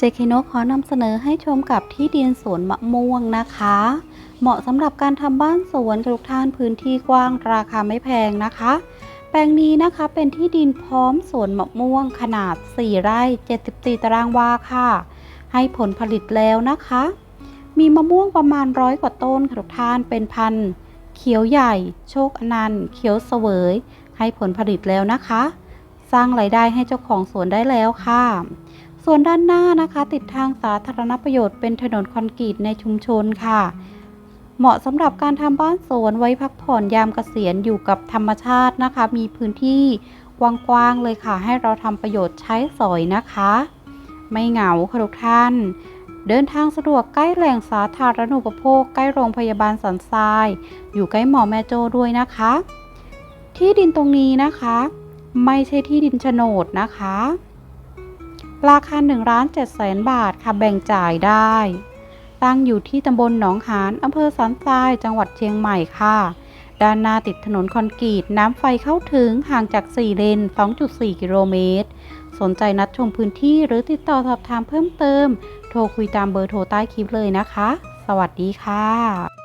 เจคโนขอนำเสนอให้ชมกับที่ดินสวนมะม่วงนะคะ เหมาะสำหรับการทำบ้านสวนกับทุกท่านพื้นที่กว้างราคาไม่แพงนะคะ แปลงนี้นะคะเป็นที่ดินพร้อมสวนมะม่วงขนาด 4 ไร่ 74 ตารางวาค่ะ ให้ผลผลิตแล้วนะคะ มีมะม่วงประมาณร้อยกว่าต้นทุกท่านเป็นพันเขียวใหญ่ โชคอนันต์เขียวเสวย ให้ผลผลิตแล้วนะคะ สร้างรายได้ให้เจ้าของสวนได้แล้วค่ะ ส่วนด้านหน้านะคะ ติดทางสาธารณประโยชน์เป็นถนนคอนกรีตในชุมชนค่ะ เหมาะสำหรับการทำบ้านสวนไว้พักผ่อนยามเกษียณอยู่กับธรรมชาตินะคะ มีพื้นที่กว้างๆเลยค่ะ ให้เราทำประโยชน์ใช้สอยนะคะ ไม่เหงาค่ะทุกท่าน เดินทางสะดวกใกล้แหล่งสาธารณูปโภค ใกล้โรงพยาบาลสันทราย อยู่ใกล้หมอแม่โจ้ด้วยนะคะ ที่ดินตรงนี้นะคะ ไม่ใช่ที่ดินโฉนดนะคะ ราคา1ล้าน7แสนบาทค่ะแบ่งจ่ายได้ ตั้งอยู่ที่ตำบลหนองหานอำเภอสันทรายจังหวัดเชียงใหม่ค่ะ ด้านหน้าติดถนนคอนกรีตน้ำไฟเข้าถึงห่างจาก 4 เลน 2.4 กิโลเมตร สนใจนัดชมพื้นที่หรือติดต่อสอบถามเพิ่มเติม โทรคุยตามเบอร์โทรใต้คลิปเลยนะคะ สวัสดีค่ะ